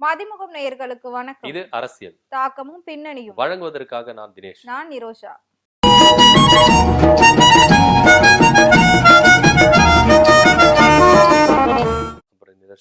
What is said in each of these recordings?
மதிமுகம் நேயர்களுக்கு வணக்கம். இது அரசியல். தாக்கமும் பின்னணியும். வழங்குவதற்காக நான் தினேஷ். நான் நிரோஷா.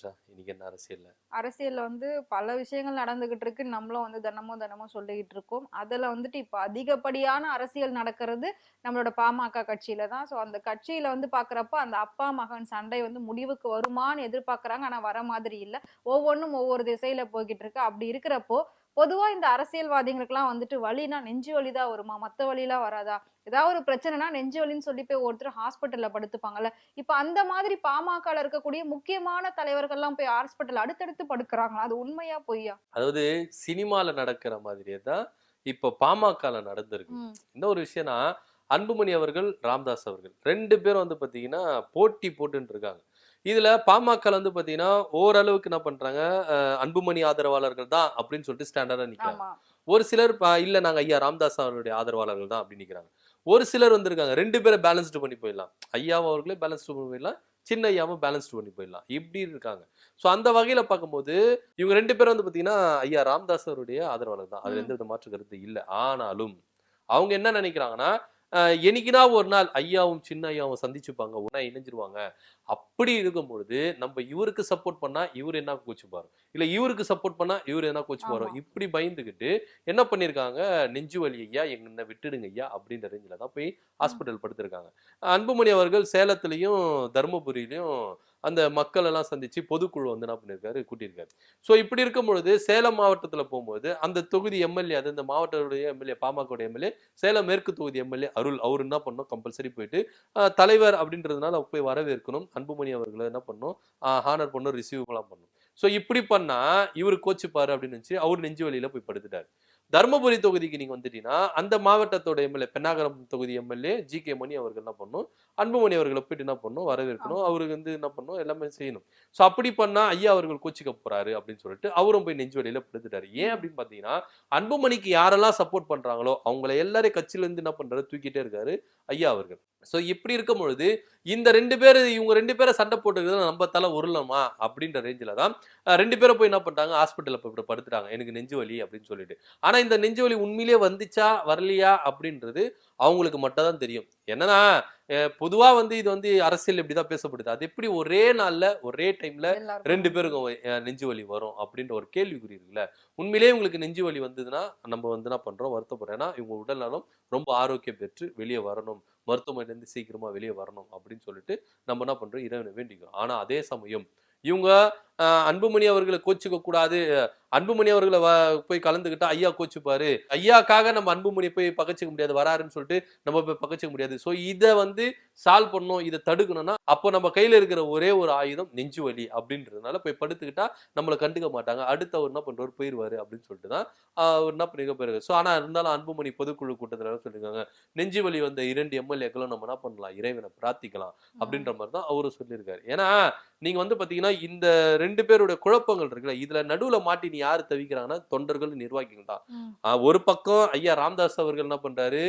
அப்புறம் இன்னைக்கு என்ன அரசியல்ல? அரசியல்ல வந்து பல விஷயங்கள் நடந்துகிட்டு இருக்கு நம்மளும் வந்து தினமும் தினமும் சொல்லிக்கிட்டு இருக்கோம். அதுல வந்துட்டு இப்ப அதிகப்படியான அரசியல் நடக்கிறது நம்மளோட பாமக கட்சியில தான். ஸோ அந்த கட்சியில வந்து பாக்குறப்ப அந்த அப்பா மகன் சண்டை வந்து முடிவுக்கு வருமான்னு எதிர்பார்க்கறாங்க ஆனா வர மாதிரி இல்ல. ஒவ்வொன்றும் ஒவ்வொரு திசையில போய்கிட்டு இருக்கு அப்படி இருக்கிறப்போ பொதுவா இந்த அரசியல்வாதிகளுக்கெல்லாம் வந்துட்டு வலினா நெஞ்சு வலி தான் வருமா? மத்த வலிலாம் வராதா? ஏதாவது ஒரு பிரச்சனைனா நெஞ்சு வலின்னு சொல்லி போய் ஒருத்தர் ஹாஸ்பிட்டல்ல படுத்துப்பாங்கல்ல. இப்ப அந்த மாதிரி பாமகல இருக்கக்கூடிய முக்கியமான தலைவர்கள்லாம் போய் ஹாஸ்பிட்டல் அடுத்தடுத்து படுக்கிறாங்களா? அது உண்மையா பொய்யா? அதாவது சினிமால நடக்கிற மாதிரியே தான் இப்போ பாமகல நடந்திருக்கு. இந்த ஒரு விஷயம்னா அன்புமணி அவர்கள் ராம்தாஸ் அவர்கள். ரெண்டு பேரும் வந்து பாத்தீங்கன்னா போட்டி போட்டுன்னு இருக்காங்க இதுல பாமக வந்து பாத்தீங்கன்னா ஓரளவுக்கு என்ன பண்றாங்க அஹ், அன்புமணி ஆதரவாளர்கள் தான் அப்படின்னு சொல்லிட்டு ஸ்டாண்டர்டா நிக்கிறாங்க. ஆமா. ஒரு சிலர் இல்ல நாங்க ஐயா ராம்தாஸ் அவருடைய ஆதரவாளர்கள் தான் அப்படின்னு நிக்கிறாங்க. ஒரு சிலர் வந்திருக்காங்க ரெண்டு பேரை பேலன்ஸ்டு பண்ணி போயிடலாம். ஐயா அவர்களே பேலன்ஸ்டு பண்ணி போயிடலாம் சின்ன ஐயாவும் பேலன்ஸ்டு பண்ணி போயிடலாம். இப்படி இருக்காங்க. ஸோ அந்த வகையில பார்க்கும்போது இவங்க ரெண்டு பேரும் வந்து பாத்தீங்கன்னா ஐயா ராம்தாஸ் அவருடைய ஆதரவாளர் தான். அதுல. எந்த வித மாற்று கருத்து இல்லை. ஆனாலும் அவங்க என்ன நினைக்கிறாங்கன்னா என்னைக்குனா ஒரு நாள் ஐயாவும் சின்ன ஐயாவும் சந்திச்சுப்பாங்க ஒன்னா இணைஞ்சிருவாங்க. அப்படி இருக்கும் பொழுது நம்ம இவருக்கு சப்போர்ட் பண்ணா இவர் என்ன கோச்சுப்பாரு? இல்ல இவருக்கு சப்போர்ட் பண்ணா இவர் என்ன கோச்சுப்பாரோ. இப்படி பயந்துகிட்டு என்ன பண்ணிருக்காங்க? நெஞ்சு வலி ஐயா என்ன விட்டுடுங்க ஐயா. அப்படின்ற ரேஞ்சில தான் போய் ஹாஸ்பிட்டல் படுத்திருக்காங்க. அன்புமணி அவர்கள் சேலத்திலையும் தருமபுரியிலையும் அந்த மக்கள் எல்லாம் சந்திச்சு பொதுக்குழு வந்து என்ன பண்ணியிருக்காரு கூட்டியிருக்காரு. ஸோ இப்படி இருக்கும் பொழுது சேலம் மாவட்டத்தில் போகும்போது அந்த தொகுதி எம்எல்ஏ அது இந்த மாவட்டத்துடைய எம்எல்ஏ பாமக எம்எல்ஏ சேலம் மேற்கு தொகுதி எம்எல்ஏ அருள் அவர் என்ன பண்ணோம் கம்பல்சரி போயிட்டு தலைவர் அப்படின்றதுனால போய் வரவேற்கணும். அன்புமணி அவர்களை என்ன பண்ணணும் ஹானர் பண்ணும் ரிசீவ்லாம் பண்ணும் பண்ணணும். ஸோ இப்படி பண்ணா இவர் கோச்சுப்பாரு அப்படின்னு நினச்சி அவர் நெஞ்சு வலியில போய் படுத்துட்டார். தர்மபுரி தொகுதிக்கு நீங்க வந்துட்டீங்கன்னா அந்த மாவட்டத்தோட எம்எல்ஏ பெண்ணாகரம் தொகுதி எம்எல்ஏ ஜி கே மணி அவர்கள் என்ன பண்ணணும் அன்புமணி அவர்களை போயிட்டு என்ன பண்ணணும் வரவேற்கணும். அவருக்கு வந்து என்ன பண்ணணும் எல்லாமே செய்யணும். ஸோ அப்படி பண்ணா ஐயா அவர்கள் கோச்சிக்க போறாரு அப்படின்னு சொல்லிட்டு அவரும் போய் நெஞ்சு வலியில படுத்துட்டாரு. ஏன் அப்படின்னு பாத்தீங்கன்னா அன்புமணிக்கு யாரெல்லாம் சப்போர்ட் பண்றாங்களோ அவங்கள எல்லாரையும் கட்சியில இருந்து என்ன பண்றாரு? தூக்கிட்டே இருக்காரு ஐயா அவர்கள். ஸோ இப்படி இருக்கும் பொழுது இந்த ரெண்டு பேர் இவங்க ரெண்டு பேரை சண்டை போட்டுக்கிறது நம்ம தலை உருளமா? அப்படின்ற ரேஞ்சில தான் ரெண்டு பேரும் போய் என்ன பண்ணிட்டாங்க? ஹாஸ்பிட்டலில் போய் படுத்துட்டாங்க. எனக்கு நெஞ்சு வலி அப்படின்னு சொல்லிட்டு. ஆனா இந்த நெஞ்சு வலி உண்மையிலேயே வந்துச்சா? வரலையா? அப்படின்றது அவங்களுக்கு மட்டும் தான் தெரியும். என்னன்னா அஹ், பொதுவா வந்து இது வந்து அரசியல் இப்படிதான் பேசப்படுது. அது எப்படி ஒரே நாள்ல ஒரே டைம்ல ரெண்டு பேருக்கும் நெஞ்சு வலி வரும்? அப்படின்ற ஒரு கேள்விக்குறி இருக்குல்ல. உண்மையிலேயே உங்களுக்கு நெஞ்சு வலி வந்ததுன்னா நம்ம வந்து என்ன பண்றோம்? வருத்தப்படுறோம். ஏன்னா இவங்க உடல் நலம் ரொம்ப ஆரோக்கியம் பெற்று வெளியே வரணும். மருத்துவமனையிலேருந்து சீக்கிரமாக வெளியே வரணும் அப்படின்னு சொல்லிட்டு நம்ம என்ன பண்ணுறோம் இறைவனை வேண்டிக்கிறோம். ஆனால் அதே சமயம் இவங்க அன்புமணி அவர்களை கோச்சிக்க கூடாது அன்புமணி அவர்களை போய் கலந்துக்கிட்டா ஐயா கோச்சுப்பாரு. ஐயாக்காக நம்ம அன்புமணி போய் பகச்சிக்க முடியாது வராருன்னு சொல்லிட்டு நம்ம போய் பகச்சிக்க முடியாது. ஸோ இதை வந்து சால்வ் பண்ணணும் இதை தடுக்கணும்னா அப்போ நம்ம கையில இருக்கிற ஒரே ஒரு ஆயுதம் நெஞ்சு வலி அப்படின்றதுனால போய் படுத்துக்கிட்டா நம்மளை கண்டுக்க மாட்டாங்க. அடுத்து அவர் என்ன பண்றாரு? போயிடுவாரு அப்படின்னு சொல்லிட்டு தான் அவர் என்ன பண்ணிக்க போயிருக்காரு ஸோ ஆனா இருந்தாலும் அன்புமணி பொதுக்குழு கூட்டத்தில் சொல்லியிருக்காங்க நெஞ்சு வலி வந்த இரண்டு எம்எல்ஏக்களும் நம்ம என்ன பண்ணலாம்? இறைவனை பிரார்த்திக்கலாம் அப்படின்ற மாதிரி தான் அவரும் சொல்லியிருக்காரு. ஏன்னா நீங்க வந்து பாத்தீங்கன்னா இந்த ரெண்டு பேரோட குழப்பங்கள் இருக்குல்ல. இதுல நடுவுல மாட்டி நீ யாரு தவிக்கிறாங்கன்னா தொண்டர்கள் நிர்வாகிகள் தான். ஒரு பக்கம் ஐயா ராம்தாஸ் அவர்கள் என்ன பண்றாரு?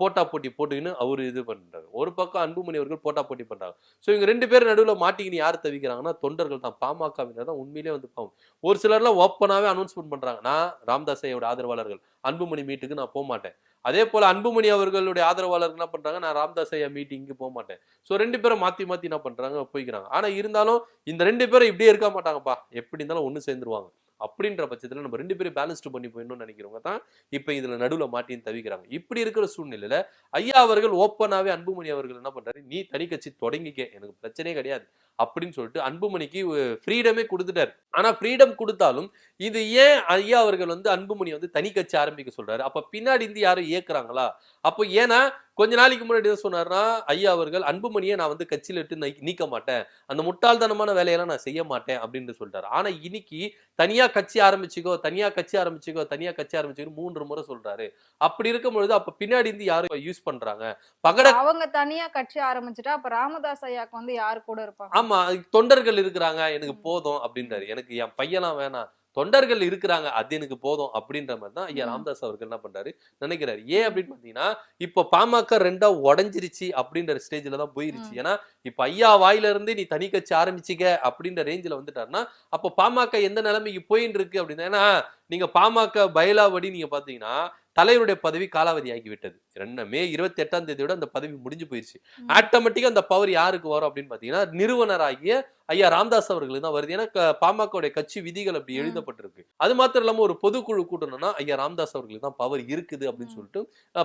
போட்டா போட்டி போட்டுக்கின்னு அவர் இது பண்ணுறாரு ஒரு பக்கம் அன்புமணி அவர்கள் போட்டா போட்டி பண்ணுறாங்க ஸோ இவங்க ரெண்டு பேரும் நடுவில் மாட்டிக்கின்னு யார் தவிக்கிறாங்கன்னா தொண்டர்கள் தான். பாமகவினர் தான் உண்மையிலே வந்து பாவம். ஒரு சிலர்லாம் ஓப்பனாகவே அனௌன்ஸ்மெண்ட் பண்ணுறாங்க நான் ராம்தாஸ் ஆதரவாளர்கள். அன்புமணி மீட்டுக்கு நான் போக மாட்டேன் அதே போல அன்புமணி அவர்களுடைய ஆதரவாளர்கள் என்ன பண்றாங்க? நான் ராம்தாஸ் ஐயா மீட்டிங்க்கு போக மாட்டேன் ஸோ ரெண்டு பேரும் மாத்தி மாத்தி என்ன பண்றாங்க? போய்க்கிறாங்க. ஆனா இருந்தாலும் இந்த ரெண்டு பேரும் இப்படியே இருக்க மாட்டாங்கப்பா. எப்படி இருந்தாலும் ஒன்று சேர்ந்துருவாங்க. அப்படின்ற பட்சத்துல நம்ம ரெண்டு பேரும் பேலன்ஸ்டு பண்ணி போயிடணும்னு நினைக்கிறவங்க தான் இப்ப இதுல நடுவுல மாட்டின்னு தவிக்கிறாங்க. இப்படி இருக்கிற சூழ்நிலையில ஐயா அவர்கள் ஓப்பனாவே அன்புமணி அவர்கள் என்ன பண்றாரு? நீ தனி கட்சி தொடங்கிக்க. எனக்கு பிரச்சனையே கிடையாது. அப்படின்னு சொல்லிட்டு அன்புமணிக்கு ஃப்ரீடமே கொடுத்துட்டாரு. ஆனா ஃப்ரீடம் கொடுத்தாலும் இது ஏன் ஐயா அவர்கள் வந்து அன்புமணி வந்து தனி கட்சி ஆரம்பிக்க சொல்றாரு? அப்ப பின்னாடி இருந்து யாரும் இயக்குறாங்களா அப்போ ஏன்னா கொஞ்ச நாளைக்கு முன்னாடி என்ன சொன்னாருன்னா ஐயா அவர்கள் அன்புமணியை நான் வந்து கட்சியில விட்டு நீ- நீக்க மாட்டேன். அந்த முட்டாள்தனமான வேலையெல்லாம் நான் செய்ய மாட்டேன். அப்படின்னு சொல்லிட்டாரு ஆனா இன்னைக்கு தனியா கட்சி ஆரம்பிச்சுக்கோ தனியா கட்சி ஆரம்பிச்சுக்கோ தனியா கட்சி ஆரம்பிச்சுக்கோ மூன்று முறை சொல்றாரு. அப்படி இருக்கும் பொழுது அப்ப பின்னாடி இருந்து யாரும் யூஸ் பண்றாங்க? பகட அவங்க தனியா கட்சி ஆரம்பிச்சுட்டா அப்ப ராமதாஸ் ஐயாக்கு வந்து யாரு கூட இருப்பாங்க? ஆமா தொண்டர்கள் இருக்கிறாங்க எனக்கு போதும் அப்படின்றாரு. எனக்கு என் பையனா வேணாம். தொண்டர்கள் இருக்கிறாங்க அது எனக்கு போதும் அப்படின்ற மாதிரி தான் ஐயா. ராமதாஸ் அவர்கள் என்ன பண்றாரு? நினைக்கிறாரு. ஏன் அப்படின்னு பாத்தீங்கன்னா இப்ப பாமக ரெண்டா உடஞ்சிருச்சு அப்படின்ற ஸ்டேஜ்ல தான் போயிருச்சு. ஏன்னா இப்ப ஐயா வாயில இருந்து நீ தனி கட்சி ஆரம்பிச்சிக்க அப்படின்ற ரேஞ்சில வந்துட்டாருன்னா அப்ப பாமக எந்த நிலைமைக்கு போயின்னு இருக்கு அப்படின்னா ஏன்னா நீங்க பாமக பயிலாவடி நீங்க பாத்தீங்கன்னா தலைவருடைய பதவி காலாவதி ஆகி விட்டது ரெண்டு மே இருபத்தி எட்டாம் தேதியோட அந்த பதவி முடிஞ்சு போயிருச்சு. ஆட்டோமேட்டிக்கா அந்த பவர் யாருக்கு வரும் அப்படின்னு பாத்தீங்கன்னா நிறுவனராகிய ஐயா ராமதாஸ் அவர்களுக்கு தான் வருது ஏன்னா பாமகவுடைய கட்சி விதிகள் அப்படி. எழுதப்பட்டிருக்கு அது மாத்திரம் இல்லாம ஒரு பொதுக்குழு கூட்டணும்னா ஐயா ராமதாஸ் அவர்களுக்கு தான் பவர் இருக்குது அப்படின்னு. சொல்லிட்டு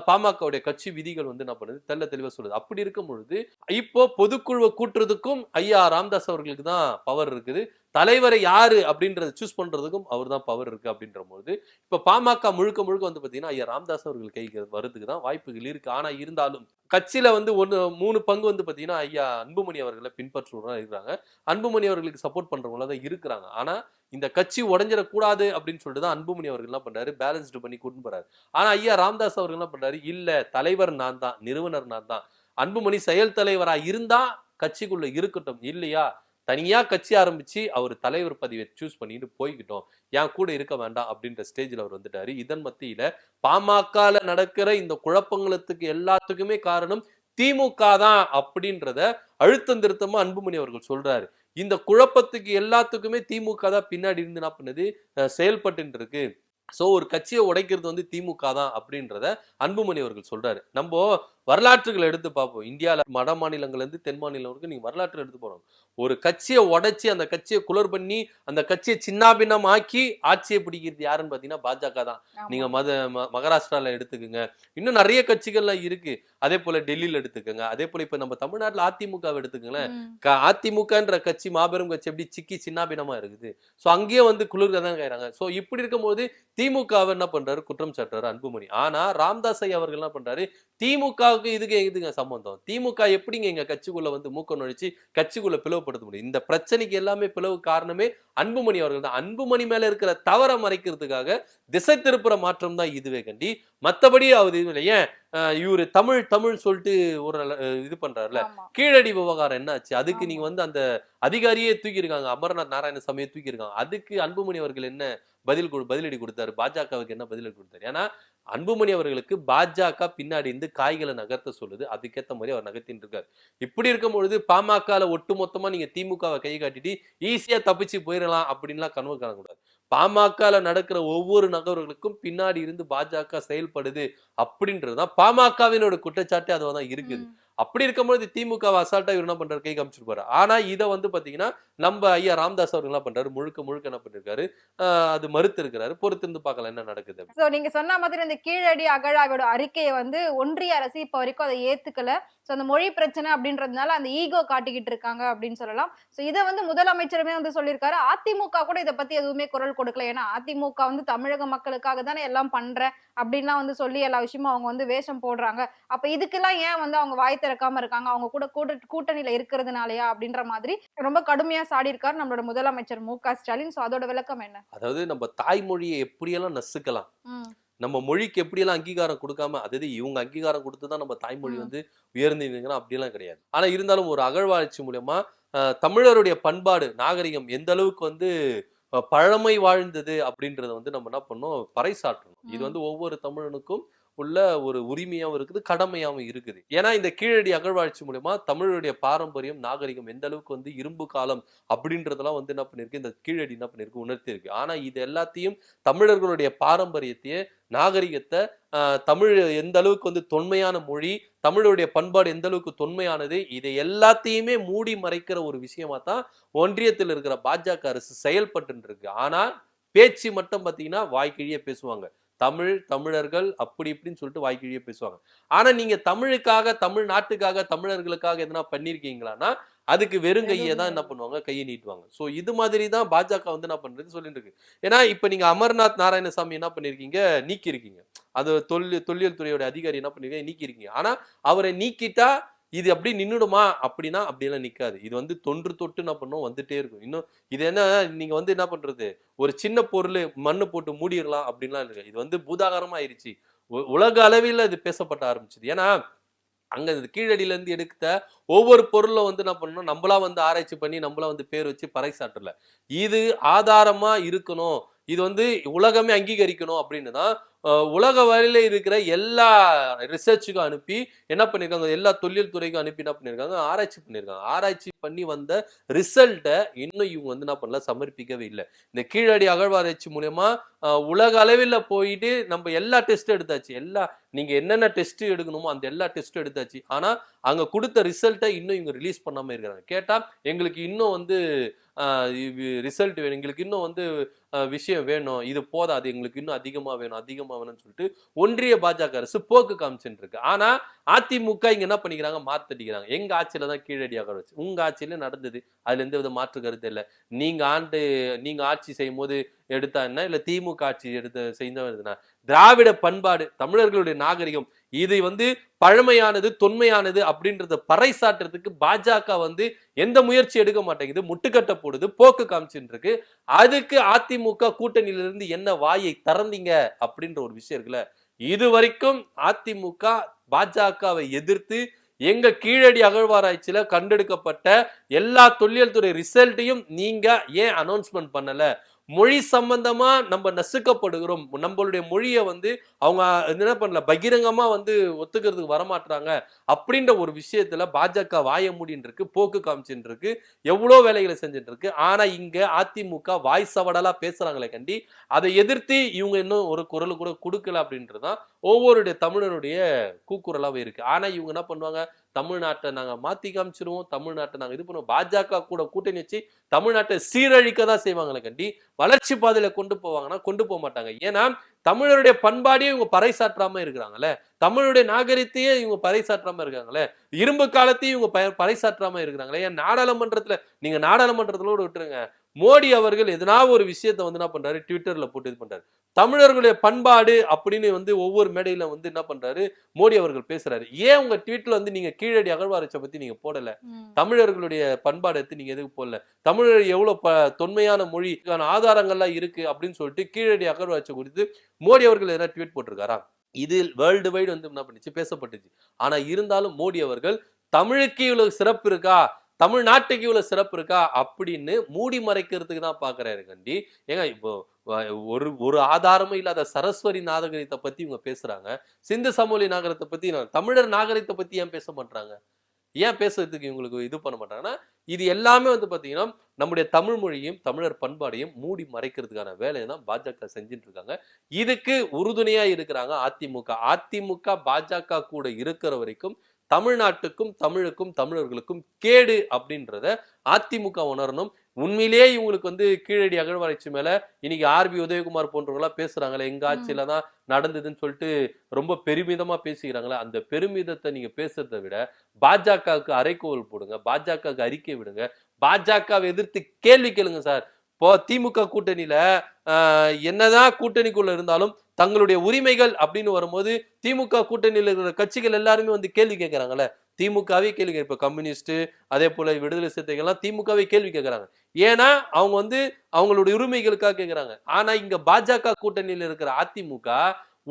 பாமகவுடைய கட்சி விதிகள் வந்து என்ன பண்ணுது தெள்ள தெளிவா சொல்லுது அப்படி இருக்கும் பொழுது இப்போ பொதுக்குழுவை கூட்டுறதுக்கும் ஐயா ராமதாஸ் அவர்களுக்கு தான் பவர் இருக்குது தலைவரை யாரு அப்படின்றத சூஸ் பண்றதுக்கும் அவர் தான் பவர் இருக்கு அப்படின்ற போது இப்ப பாமக முழுக்க முழுக்க வந்து பாத்தீங்கன்னா ஐயா ராமதாஸ் அவர்கள் கைக்கு வரதுக்கு தான் வாய்ப்புகள் இருக்கு. ஆனா இருந்தாலும் கட்சியில வந்து ஒன்று மூணு பங்கு வந்து பார்த்தீங்கன்னா ஐயா அன்புமணி அவர்களை பின்பற்றுவதாக இருக்கிறாங்க. அன்புமணி அவர்களுக்கு சப்போர்ட் பண்றவங்கள தான் இருக்கிறாங்க. ஆனா இந்த கட்சி உடஞ்சிடக்கூடாது அப்படின்னு சொல்லிட்டு தான் அன்புமணி அவர்கள் என்ன பண்றாரு? பேலன்ஸ்டு பண்ணி கூட்டு போறாரு. ஆனா ஐயா ராம்தாஸ் அவர்கள் என்ன பண்றாரு? இல்ல தலைவர் நான் தான் நிறுவனர் நான் தான் அன்புமணி செயல் தலைவராக இருந்தா கட்சிக்குள்ள இருக்கட்டும். இல்லையா? தனியாக கட்சி ஆரம்பித்து அவர் தலைவர் பதவியை சூஸ் பண்ணிட்டு போய்கிட்டோம் என் கூட இருக்க வேண்டாம் அப்படின்ற ஸ்டேஜில் அவர் வந்துட்டாரு. இதன் மத்தியில் பாமகவில் நடக்கிற இந்த குழப்பங்களுக்கு எல்லாத்துக்குமே காரணம் திமுக தான் அப்படின்றத அழுத்தம் திருத்தமா அன்புமணி அவர்கள் சொல்றாரு. இந்த குழப்பத்துக்கு எல்லாத்துக்குமே திமுக தான் பின்னாடி இருந்து என்ன பண்ணுது? செயல்பட்டு இருக்கு. ஸோ ஒரு கட்சியை உடைக்கிறது வந்து திமுக தான் அப்படின்றத அன்புமணி அவர்கள் சொல்றாரு. நம்ம வரலாற்றுகளை எடுத்து பார்ப்போம். இந்தியால வட மாநிலங்கள்ல இருந்து தென் மாநிலம் வரைக்கும் நீங்க வரலாற்று எடுத்து போறோம் ஒரு கட்சியை உடைச்சி அந்த கட்சியை குளர் பண்ணி அந்த கட்சியை சின்னாபின்னம் ஆக்கி ஆட்சியை பிடிக்கிறது யாருன்னு பாத்தீங்கன்னா பாஜக தான். ஆமா. நீங்க மத ம- மகாராஷ்டிரால எடுத்துக்கோங்க. இன்னும் நிறைய கட்சிகள்லாம் இருக்கு. அதே போல டெல்லியில எடுத்துக்கோங்க. அதே போல இப்ப நம்ம தமிழ்நாட்டுல அதிமுக எடுத்துக்கோங்களேன். அதிமுகன்ற கட்சி மாபெரும் கட்சி எப்படி சிக்கி சின்னாபினமா இருக்குது. சோ அங்கேயே வந்து குளிர்க தான் கைறாங்க சோ இப்படி இருக்கும்போது திமுக வை என்ன பண்றாரு? குற்றம் சாட்டுறாரு அன்புமணி. ஆனா ராம்தாஸ் ஐயா அவர்கள் என்ன பண்றாரு? திமுகவுக்கு இதுக்கு இதுங்க சம்பந்தம்? திமுக எப்படிங்க எங்க கட்சிக்குள்ள வந்து மூக்க நுழைச்சு கட்சிக்குள்ள பிளவுபடுத்த முடியும்? இந்த பிரச்சனைக்கு எல்லாமே பிளவு காரணமே அன்புமணி அவர்கள் தான். அன்புமணி மேல இருக்கிற தவறை மறைக்கிறதுக்காக திசை திருப்புற மாற்றம் தான் இதுவே கண்டி. மத்தபடி அவர் இது இல்லை ஏன் இவரு தமிழ் தமிழ் சொல்லிட்டு ஒரு இது பண்றாருல. கீழடி விவகாரம் என்னாச்சு? அதுக்கு ஆமா. நீங்க வந்து அந்த அதிகாரியே தூக்கியிருக்காங்க. அமர்நாத் நாராயணசாமியை தூக்கியிருக்காங்க. அதுக்கு அன்புமணி அவர்கள் என்ன பதில் பதிலடி கொடுத்தாரு? பாஜகவுக்கு என்ன பதிலடி கொடுத்தாரு? ஏன்னா அன்புமணி அவர்களுக்கு பாஜக பின்னாடி இருந்து காய்களை நகர்த்த சொல்லுது. அதுக்கேற்ற மாதிரி அவர் நகர்த்தின்னு இருக்காரு இப்படி இருக்கும் பொழுது பாமகல ஒட்டு மொத்தமா நீங்க திமுகவை கை காட்டிட்டு ஈஸியா தப்பிச்சு போயிடலாம் அப்படின்லாம் கனவு காணக்கூடாது. பாமகல நடக்கிற ஒவ்வொரு நகர்வுகளுக்கும் பின்னாடி இருந்து பாஜக செயல்படுது அப்படின்றதுதான் பாமகவினோட குற்றச்சாட்டு அதுவா தான் இருக்குது அப்படி இருக்கும்போது திமுக அசால்ட்டா இவர் என்ன பண்றாரு? கை காமிச்சிருப்பாரு ஆனா இதை வந்து பாத்தீங்கன்னா நம்ம ஐயா ராம்தாஸ் அவர் என்ன பண்றாரு? முழுக்க முழுக்க என்ன பண்ணிருக்காரு? அது மறுத்து இருக்கிறாரு பொறுத்திருந்து பார்க்கலாம் என்ன நடக்குது சோ நீங்க சொன்ன மாதிரி இந்த கீழடி அகழாவோட அறிக்கையை வந்து ஒன்றிய அரசு இப்ப வரைக்கும் அதை ஏத்துக்கல. சோ அந்த மொழி பிரச்சனை அப்படின்றதுனால அந்த ஈகோ காட்டிக்கிட்டு இருக்காங்க அப்படின்னு சொல்லலாம். சோ இதை வந்து முதலமைச்சருமே வந்து சொல்லியிருக்காரு. அதிமுக கூட இதை பத்தி எதுவுமே குரல் கொடுக்கல. ஏன்னா அதிமுக வந்து தமிழக மக்களுக்காக தானே எல்லாம் பண்றேன் அப்படின்லாம் வந்து சொல்லி எல்லா விஷயமும் அவங்க வந்து வேஷம் போடுறாங்க. அப்ப இதுக்கெல்லாம் ஏன் வந்து அவங்க வாய் திறக்காம இருக்காங்க. அவங்க கூட கூட்ட கூட்டணியில இருக்கிறதுனாலயா அப்படின்ற மாதிரி ரொம்ப கடுமையா சாடி இருக்காரு நம்மளோட முதலமைச்சர் மு க ஸ்டாலின். சோ அதோட விளக்கம் என்ன? அதாவது நம்ம தாய்மொழியை எப்படியெல்லாம் நசுக்கலாம்? நம்ம மொழிக்கு எப்படியெல்லாம் அங்கீகாரம் கொடுக்காம அதாவது இவங்க அங்கீகாரம் கொடுத்து தான் நம்ம தாய்மொழி. வந்து உயர்ந்துங்கன்னா அப்படியெல்லாம் கிடையாது. ஆனா இருந்தாலும் ஒரு அகழ்வாய்ச்சி மூலியமா தமிழருடைய பண்பாடு நாகரிகம் எந்த அளவுக்கு வந்து பழமை வாழ்ந்தது அப்படின்றத வந்து நம்ம என்ன பண்ணோம் பறைசாற்றணும். இது. வந்து ஒவ்வொரு தமிழனுக்கும் உள்ள ஒரு உரிமையாகவும் இருக்குது கடமையாகவும் இருக்குது. ஏன்னா இந்த கீழடி அகழ்வாய்ச்சி மூலயமா தமிழருடைய பாரம்பரியம் நாகரிகம் எந்த அளவுக்கு வந்து இரும்பு காலம் அப்படின்றதெல்லாம் வந்து என்ன பண்ணிருக்கு இந்த கீழடி என்ன பண்ணிருக்கு உணர்த்தியிருக்கு. ஆனால் ஆனா இது எல்லாத்தையும் தமிழர்களுடைய பாரம்பரியத்தையே நாகரிகத்தை ஆஹ், தமிழ் எந்த அளவுக்கு வந்து தொன்மையான மொழி தமிழுடைய பண்பாடு எந்த அளவுக்கு தொன்மையானது இதை எல்லாத்தையுமே மூடி மறைக்கிற ஒரு விஷயமா தான் ஒன்றியத்தில் இருக்கிற பாஜக அரசு செயல்பட்டு இருக்கு. ஆனா பேச்சு மட்டும் பார்த்தீங்கன்னா வாய்க்கிழிய பேசுவாங்க. தமிழ் தமிழர்கள் அப்படி இப்படின்னு சொல்லிட்டு வாய்க்கிழிய பேசுவாங்க. ஆனா நீங்க தமிழுக்காக தமிழ் நாட்டுக்காக தமிழர்களுக்காக எதனா பண்ணிருக்கீங்களான்னா அதுக்கு வெறும் கையை தான் என்ன பண்ணுவாங்க? கையை நீட்டுவாங்க. ஸோ இது மாதிரி தான் பாஜக வந்து என்ன பண்றது சொல்லிட்டு இருக்கு. ஏன்னா இப்ப நீங்க அமர்நாத் நாராயணசாமி என்ன பண்ணிருக்கீங்க? நீக்கி இருக்கீங்க அது தொழில் தொல்லியல் துறையோட அதிகாரி என்ன பண்ணிருக்கீங்க? நீக்கி இருக்கீங்க ஆனா அவரை நீக்கிட்டா இது அப்படி நின்றுடுமா அப்படின்னா அப்படியெல்லாம் நிற்காது இது வந்து தொன்று தொட்டு என்ன பண்ணும்? வந்துட்டே இருக்கும். இன்னும் இது என்ன? நீங்கள் வந்து என்ன பண்ணுறது ஒரு சின்ன பொருள் மண்ணு போட்டு மூடிடலாம் அப்படின்லாம் இருக்கு இது வந்து பூதாகாரமாக ஆயிடுச்சு உ- உலக அளவில் இது பேசப்பட ஆரம்பிச்சது. ஏன்னா அங்கே இந்த கீழடியிலேருந்து எடுத்த ஒவ்வொரு பொருளும் வந்து என்ன பண்ணணும்? நம்மளா வந்து ஆராய்ச்சி பண்ணி நம்மளா வந்து பேர் வச்சு பறைசாற்றல. இது ஆதாரமாக இருக்கணும். இது வந்து உலகமே அங்கீகரிக்கணும் அப்படின்னு தான் உலக வரையில இருக்கிற எல்லா ரிசர்ச்சுக்கும் அனுப்பி என்ன பண்ணியிருக்காங்க எல்லா தொழில் துறைக்கும் அனுப்பி என்ன பண்ணிருக்காங்க? ஆராய்ச்சி பண்ணியிருக்காங்க ஆராய்ச்சி பண்ணி வந்த ரிசல்ட்டை இன்னும் இவங்க வந்து என்ன பண்ணல? சமர்ப்பிக்கவே இல்லை. இந்த கீழடி அகழ்வாராய்ச்சி மூலயமா உலக அளவில் போயிட்டு நம்ம எல்லா டெஸ்ட் எடுத்தாச்சு. எல்லா நீங்க என்னென்ன டெஸ்ட் எடுக்கணுமோ அந்த எல்லா டெஸ்ட்டும் எடுத்தாச்சு. ஆனா அங்க கொடுத்த ரிசல்ட்டை இன்னும் இவங்க ரிலீஸ் பண்ணாம இருக்கிறாங்க. கேட்டா எங்களுக்கு இன்னும் வந்து ரிசல்ட் வேணும். எங்களுக்கு இன்னும் வந்து விஷயம் வேணும். இது போதாது. எங்களுக்கு இன்னும் அதிகமா வேணும் அதிகமா வேணும்னு சொல்லிட்டு ஒன்றிய பாஜக அரசு போக்கு காமிச்சுட்டு இருக்கு. ஆனா அதிமுக இங்க என்ன பண்ணிக்கிறாங்க? மாத்தடிக்கிறாங்க. எங்க ஆட்சியில தான் கீழடியாக வச்சு. உங்க ஆட்சியில நடந்தது. அதுல எந்த வித மாற்று கருத்து இல்லை. நீங்க ஆண்டு நீங்க ஆட்சி செய்யும் போது எடுத்தா என்ன? இல்ல திமுக ஆட்சி எடுத்த செய்தா திராவிட பண்பாடு தமிழர்களுடைய நாகரிகம். இதை வந்து பழமையானது தொன்மையானது அப்படின்றத பறைசாற்றுறதுக்கு பாஜக வந்து எந்த முயற்சி எடுக்க மாட்டேங்குது. முட்டுக்கட்ட போடுது போக்கு காமிச்சுட்டு இருக்கு அதுக்கு அதிமுக கூட்டணியிலிருந்து என்ன வாயை திறந்தீங்க அப்படின்ற ஒரு விஷயம் இருக்குல்ல. இது வரைக்கும் அதிமுக பாஜகவை எதிர்த்து எங்க கீழடி அகழ்வாராய்ச்சியில கண்டெடுக்கப்பட்ட எல்லா தொழில்துறை ரிசல்ட்டையும் நீங்க ஏன் அனௌன்ஸ்மெண்ட் பண்ணல? மொழி சம்பந்தமா நம்ம நசுக்கப்படுகிறோம். நம்மளுடைய மொழியை வந்து அவங்க என்ன பண்ணல பகிரங்கமா வந்து ஒத்துக்கிறதுக்கு வரமாட்டாங்க அப்படின்ற ஒரு விஷயத்துல பாஜக வாய மூடின்னு இருக்கு போக்கு காமிச்சுட்டு இருக்கு எவ்வளோ வேலைகளை செஞ்சுட்டு இருக்கு ஆனா இங்க அதிமுக வாய் சவடலா பேசுறாங்களே கண்டி அதை எதிர்த்து இவங்க இன்னும் ஒரு குரல் கூட கொடுக்கல அப்படின்றதுதான் ஒவ்வொருடைய தமிழருடைய கூக்குரலாவே இருக்கு. ஆனா இவங்க என்ன பண்ணுவாங்க தமிழ்நாட்டை நாங்கள் மாற்றி காமிச்சிருவோம் தமிழ்நாட்டை நாங்கள் இது பண்ணுவோம். பாஜக கூட கூட்டணி வச்சு தமிழ்நாட்டை சீரழிக்க தான் செய்வாங்களே கண்டி வளர்ச்சி பாதையில் கொண்டு போவாங்கன்னா கொண்டு போக மாட்டாங்க. ஏன்னா தமிழருடைய பண்பாடையும் இவங்க பறைசாற்றாம இருக்கிறாங்கல்ல. தமிழுடைய நாகரிகத்தையே இவங்க பறைசாற்றாம இருக்காங்களே இரும்பு காலத்தையும் இவங்க ப- பறைசாற்றாம இருக்கிறாங்களே. ஏன் நாடாளுமன்றத்துல நீங்க நாடாளுமன்றத்துல கூட விட்டுருங்க. மோடி அவர்கள் எதனா ஒரு விஷயத்த வந்து என்ன பண்றாரு? ட்விட்டர்ல போட்டு இது பண்றாரு. தமிழர்களுடைய பண்பாடு அப்படின்னு வந்து ஒவ்வொரு மேடையில வந்து என்ன பண்றாரு? மோடி அவர்கள் பேசுறாரு. ஏன் உங்க ட்வீட்ல வந்து நீங்க கீழடி அகழ்வாராய்ச்சியை பத்தி நீங்க போடல. தமிழர்களுடைய பண்பாடு எடுத்து நீங்க எதுக்கு போடல? தமிழர் எவ்வளவு ப தொன்மையான மொழிக்கான ஆதாரங்கள்லாம் இருக்கு அப்படின்னு சொல்லிட்டு கீழடி அகழ்வாய்ச்சி குறித்து மோடி அவர்கள் எதனா ட்வீட் போட்டிருக்காரா? இதில் வேர்ல்டு வைடு வந்து என்ன பண்ணுச்சு? பேசப்பட்டுச்சு. ஆனா இருந்தாலும் மோடி அவர்கள் தமிழுக்கு இவ்வளவு சிறப்பு இருக்கா? தமிழ்நாட்டுக்கு இவ்வளோ சிறப்பு இருக்கா அப்படின்னு மூடி மறைக்கிறதுக்கு தான் பார்க்குறாரு கண்டி. ஏங்க இப்போ ஒரு ஒரு ஆதாரமும் இல்லாத சரஸ்வதி நாகரிகத்தை பற்றி இவங்க பேசுகிறாங்க சிந்து சமவெளி நாகரத்தை பற்றி நான் தமிழர் நாகரிகத்தை பற்றி ஏன் பேச மாட்டாங்க ஏன் பேசுறதுக்கு இவங்களுக்கு இது பண்ண மாட்டாங்கன்னா இது எல்லாமே வந்து பார்த்தீங்கன்னா நம்முடைய தமிழ் மொழியும் தமிழர் பண்பாடையும் மூடி மறைக்கிறதுக்கான வேலையை தான் பாஜக செஞ்சுட்டு இருக்காங்க. இதுக்கு உறுதுணையாக இருக்கிறாங்க அதிமுக. அதிமுக பாஜக கூட இருக்கிற வரைக்கும் தமிழ்நாட்டுக்கும் தமிழுக்கும் தமிழர்களுக்கும் கேடு அப்படின்றத அதிமுக உணரணும். உண்மையிலேயே இவங்களுக்கு வந்து கீழடி அகழ்வாராய்ச்சி மேல இன்னைக்கு ஆர்பி உதயகுமார் போன்றவங்களாம் பேசுறாங்களே எங்க ஆட்சியில தான் நடந்ததுன்னு சொல்லிட்டு ரொம்ப பெருமிதமா பேசிக்கிறாங்களே அந்த பெருமிதத்தை நீங்க பேசுறதை விட பாஜகவுக்கு அரைக்கோவல் போடுங்க பாஜகவுக்கு அறிக்கை விடுங்க பாஜகவை எதிர்த்து கேள்வி கேளுங்க சார். இப்போ திமுக கூட்டணியில என்னதான் கூட்டணிக்குள்ள இருந்தாலும் தங்களுடைய உரிமைகள் அப்படின்னு வரும்போது திமுக கூட்டணியில் இருக்கிற கட்சிகள் எல்லாருமே வந்து கேள்வி கேட்கறாங்கல்ல திமுகவே கேள்வி கேட்க இப்ப கம்யூனிஸ்ட் அதே போல விடுதலை சிறுத்தைகள்லாம் திமுகவே கேள்வி கேட்கறாங்க ஏன்னா அவங்க வந்து அவங்களுடைய உரிமைகளுக்காக கேட்கறாங்க ஆனா இங்க பாஜக கூட்டணியில் இருக்கிற அதிமுக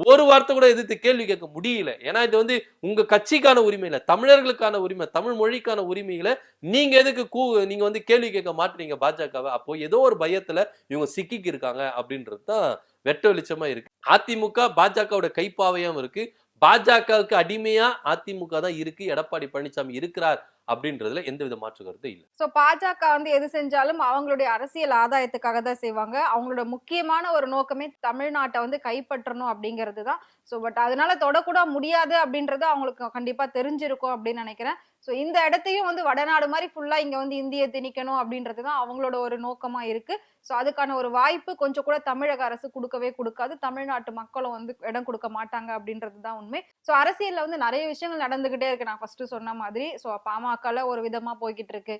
ஒரு வார்த்தை கூட எதிர்த்து கேள்வி கேட்க முடியல. ஏன்னா இது வந்து உங்க கட்சிக்கான உரிமை இல்லை தமிழர்களுக்கான உரிமை தமிழ் மொழிக்கான உரிமைகளை நீங்க எதுக்கு கூ நீங்க வந்து கேள்வி கேட்க மாட்டீங்க பாஜகவை? அப்போ ஏதோ ஒரு பயத்துல இவங்க சிக்கிக்கு இருக்காங்க அப்படின்றது தான் வெட்ட வெளிச்சமா இருக்கு. அதிமுக பாஜகவோட கைப்பாவையும் இருக்கு. பாஜகவுக்கு அடிமையா அதிமுக தான் இருக்கு. எடப்பாடி பழனிசாமி இருக்கிறார் அப்படின்றதுல எந்த வித மாற்று கருத்தும் இல்லை. சோ பாஜக வந்து எது செஞ்சாலும் அவங்களுடைய அரசியல் ஆதாயத்துக்காக தான் செய்வாங்க. அவங்களோட முக்கியமான ஒரு நோக்கமே தமிழ்நாட்டை வந்து கைப்பற்றணும் அப்படிங்கிறது தான். ஸோ பட் அதனால தொடக்கூட முடியாது அப்படின்றது அவங்களுக்கு கண்டிப்பா தெரிஞ்சிருக்கும் அப்படின்னு நினைக்கிறேன். ஸோ இந்த இடத்தையும் வந்து வடநாடு மாதிரி ஃபுல்லா இங்க வந்து இந்திய திணிக்கணும் அப்படின்றது தான் அவங்களோட ஒரு நோக்கமா இருக்கு. ஸோ அதுக்கான ஒரு வாய்ப்பு கொஞ்சம் கூட தமிழக அரசு கொடுக்கவே கொடுக்காது. தமிழ்நாட்டு மக்களும் வந்து இடம் கொடுக்க மாட்டாங்க அப்படின்றது தான் உண்மை. ஸோ அரசியலில் வந்து நிறைய விஷயங்கள் நடந்துகிட்டே இருக்கு. நான் ஃபர்ஸ்ட் சொன்ன மாதிரி ஸோ பாமகல ஒரு விதமா போய்கிட்டு இருக்கு.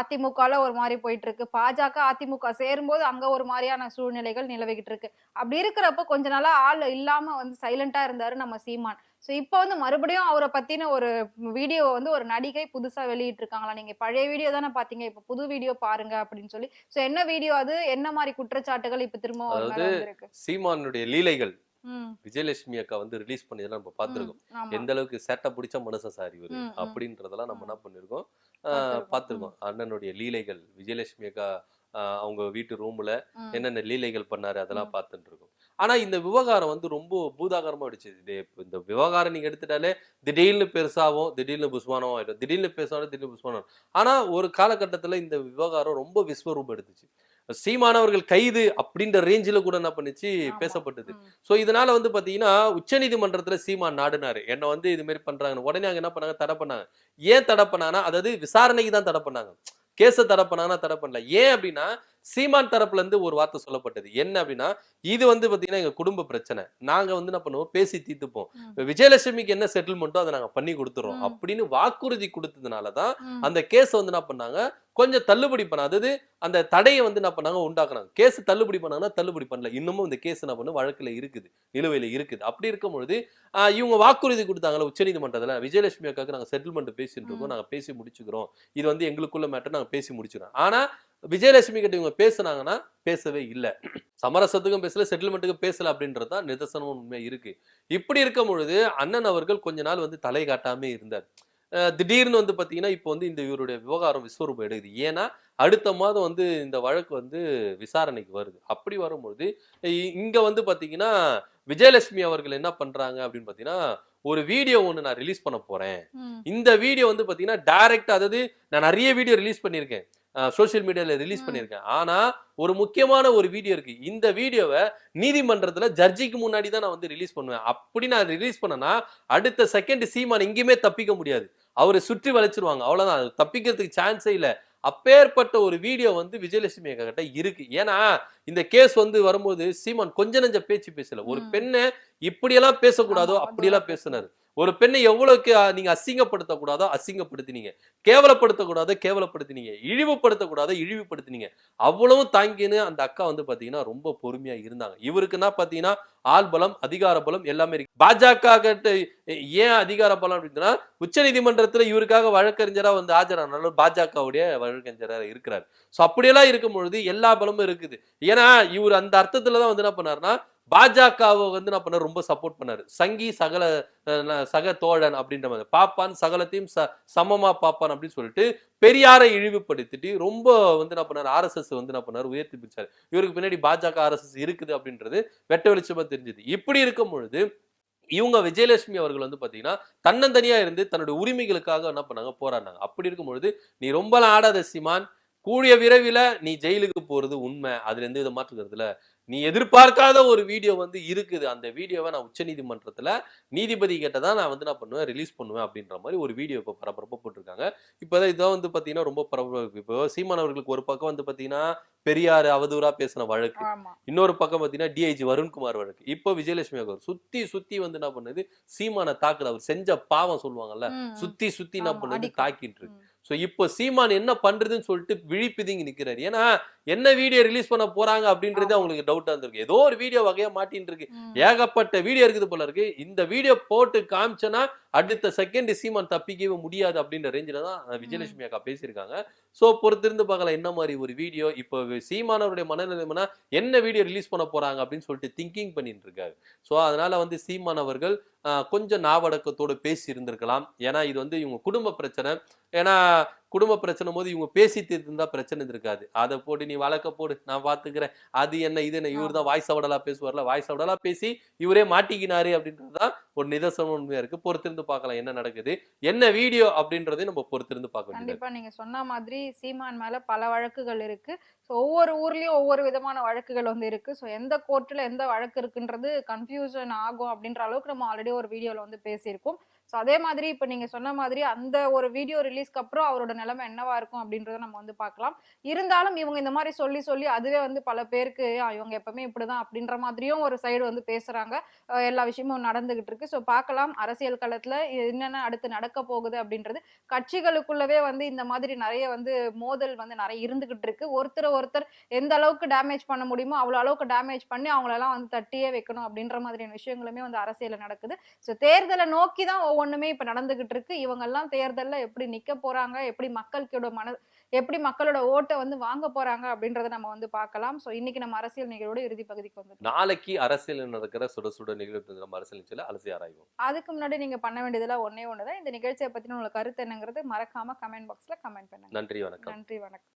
அதிமுகல ஒரு மாதிரி போயிட்டு இருக்கு. பாஜக அதிமுக சேரும்போது அங்க ஒரு மாதிரியான சூழ்நிலைகள் நிலவிக்கிட்டு இருக்கு. அப்படி இருக்கிறப்ப கொஞ்ச நாளா ஆள் இல்லாம வந்து சைலண்டா இருந்தாரு நம்ம சீமான். ஸோ இப்போ வந்து மறுபடியும் அவரை பத்தின ஒரு வீடியோ வந்து ஒரு நடிகை புதுசா வெளியிட்டு இருக்காங்களா நீங்க பழைய வீடியோ தானே பாத்தீங்க இப்போ புது வீடியோ பாருங்க அப்படின்னு சொல்லி. ஸோ என்ன வீடியோ அது? என்ன மாதிரி குற்றச்சாட்டுகள் இப்ப திரும்ப அதாவது சீமானுடைய லீலைகள். விஜயலட்சுமி அக்கா வந்து ரிலீஸ் பண்ணதெல்லாம் நம்ம பார்த்திருக்கோம். எந்த அளவுக்கு சேட்டை பிடிச்ச மனுஷன் சார் இவரு. அப்படின்றதெல்லாம் நம்ம என்ன பண்ணிருக்கோம்? பார்த்திருக்கோம். அண்ணனுடைய லீலைகள். விஜயலட்சுமி அக்கா அவங்க வீட்டு ரூம்ல. என்னென்ன லீலைகள் பண்ணாரு அதெல்லாம். பார்த்துட்டு இருக்கோம். ஆனா இந்த விவகாரம் வந்து ரொம்ப பூதாகரமா அடிச்சு இந்த விவகாரம் நீங்க எடுத்துட்டாலே திடீர்னு பெருசாகும் திடீர்னு புஸ்மானம் ஆயிடும். திடீர்னு பெருசாகும் திடீர்னு புஸ்மானம் ஆனா ஒரு காலகட்டத்துல இந்த விவகாரம் ரொம்ப விஸ்வரூபம் எடுத்துச்சு. சீமானவர்கள் கைது அப்படின்ற ரேஞ்சில கூட என்ன பண்ணுச்சு. பேசப்பட்டது. சோ இதனால வந்து பாத்தீங்கன்னா உச்சநீதிமன்றத்துல சீமான் நாடுனாரு. என்ன வந்து இது மாதிரி பண்றாங்க உடனே அங்க என்ன பண்ணாங்க? தடை பண்ணாங்க. ஏன் தடை பண்ணாங்கன்னா அதாவது விசாரணைக்கு தான் தடை பண்ணாங்க. கேஸ தடை பண்ணாங்கன்னா தடை பண்ணல. ஏன் அப்படின்னா சீமான் தரப்புல இருந்து ஒரு வார்த்தை சொல்லப்பட்டது. என்ன அப்படின்னா இது வந்து பாத்தீங்கன்னா எங்க குடும்ப பிரச்சனை. நாங்க வந்து என்ன பண்ணுவோம்? பேசி தீர்த்துப்போம். விஜயலட்சுமிக்கு என்ன செட்டில்மெண்ட்டோ அதை நாங்க பண்ணி கொடுத்துறோம். அப்படின்னு வாக்குறுதி கொடுத்ததுனாலதான். அந்த கேஸ் வந்து என்ன பண்ணாங்க? கொஞ்சம் தள்ளுபடி பண்ண அதாவது அந்த தடையை வந்து என்ன பண்ணாங்க? உண்டாக்குனாங்க. கேஸ் தள்ளுபடி பண்ணாங்கன்னா தள்ளுபடி பண்ணல. இன்னமும் இந்த கேஸ் என்ன பண்ணு? வழக்குல இருக்குது. நிலுவையில இருக்குது. அப்படி இருக்கும் பொழுது இவங்க வாக்குறுதி கொடுத்தாங்கல்ல உச்சநீதிமன்றத்துல விஜயலட்சுமி அக்காவுக்கு நாங்க செட்டில்மெண்ட் பேசிட்டு இருக்கோம். ம். நாங்க பேசி முடிச்சுக்கிறோம். இது வந்து எங்களுக்குள்ள மேட்டர் நாங்க பேசி முடிச்சுக்கிறோம். ஆனா விஜயலட்சுமி கிட்ட இவங்க பேசுனாங்கன்னா பேசவே இல்லை. சமரசத்துக்கும் பேசல செட்டில்மெண்ட்டுக்கும் பேசல அப்படின்றது தான் நிதர்சனம் உண்மை இருக்கு. இப்படி இருக்கும் பொழுது அண்ணன் அவர்கள் கொஞ்ச நாள் வந்து தலை காட்டாமே இருந்தார். திடீர்னு வந்து பாத்தீங்கன்னா இப்போ வந்து இந்த இவருடைய விவகாரம் விஸ்வரூபம் எடுக்குது. ஏன்னா அடுத்த மாதம் வந்து இந்த வழக்கு வந்து விசாரணைக்கு வருது. அப்படி வரும்பொழுது இங்க வந்து பாத்தீங்கன்னா விஜயலட்சுமி அவர்கள் என்ன பண்றாங்க அப்படின்னு பாத்தீங்கன்னா ஒரு வீடியோ ஒன்று நான் ரிலீஸ் பண்ண போறேன். ம். இந்த வீடியோ வந்து பாத்தீங்கன்னா டைரக்ட் அதாவது நான் நிறைய வீடியோ ரிலீஸ் பண்ணியிருக்கேன். சோஷியல் மீடியால ரிலீஸ். பண்ணியிருக்கேன். ஆனா ஒரு முக்கியமான ஒரு வீடியோ இருக்கு. இந்த வீடியோவை நீதிமன்றத்துல ஜட்ஜிக்கு முன்னாடி தான் நான் வந்து ரிலீஸ் பண்ணுவேன். அப்படி நான் ரிலீஸ் பண்ணனா அடுத்த செகண்ட் சீமான் எங்கேயுமே தப்பிக்க முடியாது. அவரை சுற்றி வளைச்சிருவாங்க. அவ்வளவுதான். அது தப்பிக்கிறதுக்கு சான்ஸே இல்ல. அப்பேற்பட்ட ஒரு வீடியோ வந்து விஜயலட்சுமி கிட்ட இருக்கு. ஏன்னா இந்த கேஸ் வந்து வரும்போது சீமான் கொஞ்ச நெஞ்ச பேச்சு பேசல. ஒரு. பெண்ணை இப்படியெல்லாம் பேசக்கூடாதோ அப்படியெல்லாம் பேசினாரு. ஒரு பெண்ணை எவ்வளவுக்கு நீங்க அசிங்கப்படுத்தக்கூடாதோ அசிங்கப்படுத்தினீங்க. கேவலப்படுத்தக்கூடாதோ கேவலப்படுத்தினீங்க. இழிவுபடுத்த இழிவுபடுத்தினீங்க. அவ்வளவும் தாங்கின்னு அந்த அக்கா வந்து பாத்தீங்கன்னா ரொம்ப பொறுமையா இருந்தாங்க. இவருக்குன்னா பாத்தீங்கன்னா ஆள் பலம் அதிகார பலம் எல்லாமே இருக்கு. பாஜக ஏன் அதிகார பலம் அப்படின்னா உச்ச நீதிமன்றத்துல இவருக்காக வழக்கறிஞரா வந்து ஆஜரானாலும் பாஜகவுடைய வழக்கறிஞரா இருக்கிறார். சோ அப்படியெல்லாம் இருக்கும் பொழுது எல்லா பலமும் இருக்குது. ஏன்னா இவர் அந்த அர்த்தத்துல தான் வந்து என்ன பண்ணாருன்னா பாஜகவை வந்து என்ன பண்ண ரொம்ப சப்போர்ட் பண்ணாரு. சங்கி சகல சக தோழன் அப்படின்ற மாதிரி. பாப்பான் சகலத்தையும் ச சமமா பாப்பான் அப்படின்னு சொல்லிட்டு பெரியாரை இழிவுபடுத்திட்டு ரொம்ப வந்து என்ன பண்ணார்? ஆர்எஸ்எஸ் வந்து என்ன பண்ணார்? உயர்த்தி பிடிச்சாரு. இவருக்கு பின்னாடி பாஜக ஆர்எஸ்எஸ் இருக்குது அப்படின்றது வெட்ட வெளிச்சமா தெரிஞ்சது. இப்படி இருக்கும் பொழுது இவங்க விஜயலட்சுமி அவர்கள் வந்து பார்த்தீங்கன்னா தன்னந்தனியா இருந்து தன்னுடைய உரிமைகளுக்காக என்ன பண்ணாங்க? போராடினாங்க. அப்படி இருக்கும் பொழுது நீ ரொம்பலாம் ஆடாத சிமான். கூடிய விரைவில் நீ ஜெயிலுக்கு போறது உண்மை. அதுல எந்த வித மாற்று கருத்துல நீ எதிர்பார்க்காத ஒரு வீடியோ வந்து இருக்குது. அந்த வீடியோவை நான் உச்ச நீதிமன்றத்துல நீதிபதி கிட்ட தான் நான் வந்து என்ன பண்ணுவேன் ரிலீஸ் பண்ணுவேன் அப்படின்ற மாதிரி ஒரு வீடியோ இப்போ பரபரப்பா போட்டிருக்காங்க. இப்போதான் இதான் வந்து பாத்தீங்கன்னா ரொம்ப பரபரப்பு இப்போ சீமான் அவர்களுக்கு ஒரு பக்கம் வந்து பாத்தீங்கன்னா பெரியார் அவதூறா பேசின வழக்கு. இன்னொரு பக்கம் பார்த்தீங்கன்னா டிஐஜி வருண்குமார் வழக்கு. இப்போ விஜயலட்சுமி அவர் சுத்தி சுத்தி வந்து என்ன பண்ணுது? சீமானை தாக்குது. அவர் செஞ்ச பாவம் சொல்லுவாங்கல்ல. சுத்தி சுத்தி என்ன பண்ணுது. தாக்கிட்டு இருக்கு. சோ இப்போ சீமான் என்ன பண்றதுன்னு சொல்லிட்டு விழிப்பிதுங்கி நிக்கிறாரு ஏன்னா என்ன வீடியோ ரிலீஸ் பண்ண போறாங்க அப்படின்றது. அவங்களுக்கு டவுட்டா இருந்திருக்கு ஏதோ ஒரு வீடியோ வகையா மாட்டின்னு இருக்கு. ஏகப்பட்ட வீடியோ இருக்குது போல இருக்கு இந்த வீடியோ போட்டு காமிச்சனா அடுத்த செகண்ட் சீமான் தப்பிக்கவே முடியாது அப்படின்ற ரேஞ்சில தான் விஜயலட்சுமி அக்கா பேசியிருக்காங்க. சோ பொறுத்திருந்து பார்க்கலாம் என்ன மாதிரி ஒரு வீடியோ இப்போ சீமானவருடைய மனநிலைமைனா என்ன வீடியோ ரிலீஸ் பண்ண போறாங்க அப்படின்னு சொல்லிட்டு திங்கிங் பண்ணிட்டு இருக்காரு சோ அதனால வந்து சீமான் அவர்கள் அஹ், கொஞ்சம் நாவடக்கத்தோடு பேசி இருந்திருக்கலாம் ஏன்னா இது வந்து இவங்க குடும்ப பிரச்சனை. ஏன்னா குடும்ப பிரச்சனை போது இவங்க பேசி தீர்த்திருந்தா பிரச்சனை இருக்காது அதை போட்டு நீ வழக்க போடு நான் பாத்துக்கிறேன். அது என்ன இது என்ன? இவர் தான் வாய்ஸ் அவடலா பேசுவார்ல? வாய்ஸ் அவடலா பேசி இவரே மாட்டிக்கினாரு அப்படின்றதுதான் ஒரு நிதர்சனம் உண்மையா இருக்கு. பொறுத்திருந்து பார்க்கலாம் என்ன நடக்குது என்ன வீடியோ அப்படின்றதையும் நம்ம பொறுத்திருந்து பார்க்க வேண்டியது கண்டிப்பா நீங்க சொன்ன மாதிரி சீமான் மேல பல வழக்குகள் இருக்கு. ஸோ ஒவ்வொரு ஊர்லயும் ஒவ்வொரு விதமான வழக்குகள் வந்து இருக்கு. ஸோ எந்த கோர்ட்ல எந்த வழக்கு இருக்குன்றது கன்ஃபியூஷன் ஆகும் அப்படின்ற அளவுக்கு நம்ம ஆல்ரெடி ஒரு வீடியோல வந்து பேசியிருக்கோம். ஸோ அதே மாதிரி இப்போ நீங்கள் சொன்ன மாதிரி அந்த ஒரு வீடியோ ரிலீஸ்க்கு அப்புறம் அவரோட நிலைமை என்னவா இருக்கும் அப்படின்றத நம்ம வந்து பார்க்கலாம். இருந்தாலும் இவங்க இந்த மாதிரி சொல்லி சொல்லி அதுவே வந்து பல பேருக்கு இவங்க எப்பவுமே இப்படிதான் அப்படின்ற மாதிரியும் ஒரு சைடு வந்து பேசுறாங்க. எல்லா விஷயமும் நடந்துகிட்டு இருக்கு. ஸோ பார்க்கலாம். அரசியல் களத்துல என்னென்ன அடுத்து நடக்க போகுது அப்படின்றது. கட்சிகளுக்குள்ளவே வந்து இந்த மாதிரி நிறைய வந்து மோதல் வந்து நிறைய இருந்துகிட்டு இருக்கு. ஒருத்தர் ஒருத்தர் எந்த அளவுக்கு டேமேஜ் பண்ண முடியுமோ அவ்வளோ அளவுக்கு டேமேஜ் பண்ணி அவங்களெல்லாம் வந்து தட்டியே வைக்கணும் அப்படின்ற மாதிரியான விஷயங்களுமே வந்து அரசியலில் நடக்குது. ஸோ தேர்தலை நோக்கி தான் ஒவ்வொன்றுமே இப்ப நடந்துகிட்டு இருக்கு. இவங்க எல்லாம் தேர்தல்ல எப்படி நிக்க போறாங்க? எப்படி மக்களுக்கோட மன எப்படி மக்களோட ஓட்டை வந்து வாங்க போறாங்க? அப்படின்றத நம்ம வந்து பார்க்கலாம். ஸோ இன்னைக்கு நம்ம அரசியல் நிகழ்வோட இறுதி பகுதிக்கு வந்து நாளைக்கு அரசியல் நடக்கிற சுட சுட நிகழ்வு நம்ம அரசியல் நிகழ்ச்சியில அலசி ஆராய்வோம். அதுக்கு முன்னாடி நீங்க பண்ண வேண்டியதெல்லாம் ஒன்னே ஒண்ணுதான். இந்த நிகழ்ச்சியை பத்தின உங்களுக்கு கருத்து என்னங்கிறது மறக்காம கமெண்ட் பாக்ஸ்ல கமெண்ட் பண்ணுங்க. நன்றி வணக்கம். நன்றி வணக்கம்.